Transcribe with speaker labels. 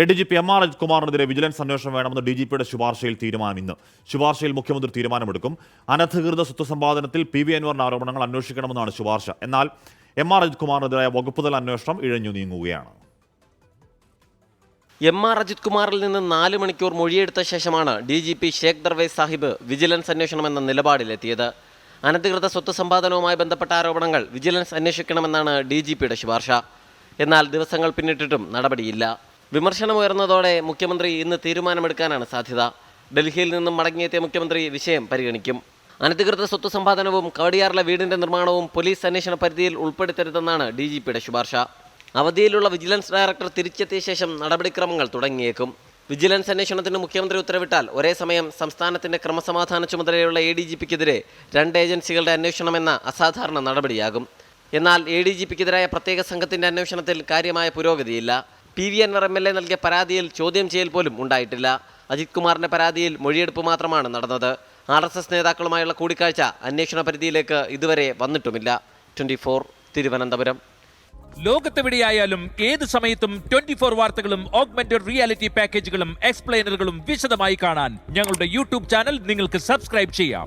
Speaker 1: A D G P M R Ajith കുമാറിനെതിരെ vigilance അന്വേഷണം വേണമെന്ന് D G പിയുടെ ശുപാർശയിൽ തീരുമാനം ഇന്ന്. ശുപാർശയിൽ മുഖ്യമന്ത്രി തീരുമാനമെടുക്കും. അനധികൃത സ്വത്ത് സമ്പാദനത്തിൽ പി വി അൻവറിന്റെ ആരോപണങ്ങൾ അന്വേഷിക്കണമെന്നാണ് ശുപാർശ. എന്നാൽ എം ആർ അജിത് കുമാറിനെതിരായ വകുപ്പുതല അന്വേഷണം ഇഴഞ്ഞു നീങ്ങുകയാണ്.
Speaker 2: എം ആർ അജിത് കുമാറിൽ നിന്ന് നാല് മണിക്കൂർ മൊഴിയെടുത്ത ശേഷമാണ് D G P Sheikh Darvesh Sahib vigilance അന്വേഷണം എന്ന നിലപാടിലെത്തിയത്. അനധികൃത സ്വത്ത് സമ്പാദനവുമായി ബന്ധപ്പെട്ട ആരോപണങ്ങൾ വിജിലൻസ് അന്വേഷിക്കണമെന്നാണ് ഡി ജി പിയുടെ ശുപാർശ. എന്നാൽ ദിവസങ്ങൾ പിന്നിട്ടിട്ടും നടപടിയില്ല. വിമർശനമുയർന്നതോടെ മുഖ്യമന്ത്രി ഇന്ന് തീരുമാനമെടുക്കാനാണ് സാധ്യത. ഡൽഹിയിൽ നിന്നും മടങ്ങിയെത്തിയ മുഖ്യമന്ത്രി വിഷയം പരിഗണിക്കും. അനധികൃത സ്വത്ത് സമ്പാദനവും കവടിയാറിലെ വീടിന്റെ നിർമ്മാണവും പോലീസ് അന്വേഷണ പരിധിയിൽ ഉൾപ്പെടുത്തരുതെന്നാണ് ഡി ജി പിയുടെ ശുപാർശ. അവധിയിലുള്ള വിജിലൻസ് ഡയറക്ടർ തിരിച്ചെത്തിയ ശേഷം നടപടിക്രമങ്ങൾ തുടങ്ങിയേക്കും. വിജിലൻസ് അന്വേഷണത്തിന് മുഖ്യമന്ത്രി ഉത്തരവിട്ടാൽ ഒരേ സമയം സംസ്ഥാനത്തിന്റെ ക്രമസമാധാന ചുമതലയുള്ള എ ഡി ജി പിക്കെതിരെ രണ്ട് ഏജൻസികളുടെ അന്വേഷണം എന്ന അസാധാരണ നടപടിയാകും. എന്നാൽ എ ഡി ജി പിക്കെതിരായ പ്രത്യേക സംഘത്തിന്റെ അന്വേഷണത്തിൽ കാര്യമായ പുരോഗതിയില്ല. P V Anvar M L A നൽകിയ പരാതിയിൽ ചോദ്യം ചെയ്യൽ പോലും ഉണ്ടായിട്ടില്ല. അജിത് കുമാറിന്റെ പരാതിയിൽ മൊഴിയെടുപ്പ് മാത്രമാണ് നടന്നത്. ആർ എസ് എസ് നേതാക്കളുമായുള്ള കൂടിക്കാഴ്ച അന്വേഷണ പരിധിയിലേക്ക് ഇതുവരെ വന്നിട്ടുമില്ല. Twenty four Thiruvananthapuram.
Speaker 3: ലോകത്തെവിടെയായാലും ഏത് സമയത്തും ട്വന്റി ഫോർ വാർത്തകളും ഓഗ്മെന്റഡ് റിയാലിറ്റി പാക്കേജുകളും എക്സ്പ്ലെയിനറുകളും വിശദമായി കാണാൻ ഞങ്ങളുടെ യൂട്യൂബ് ചാനൽ നിങ്ങൾക്ക് സബ്സ്ക്രൈബ് ചെയ്യാം.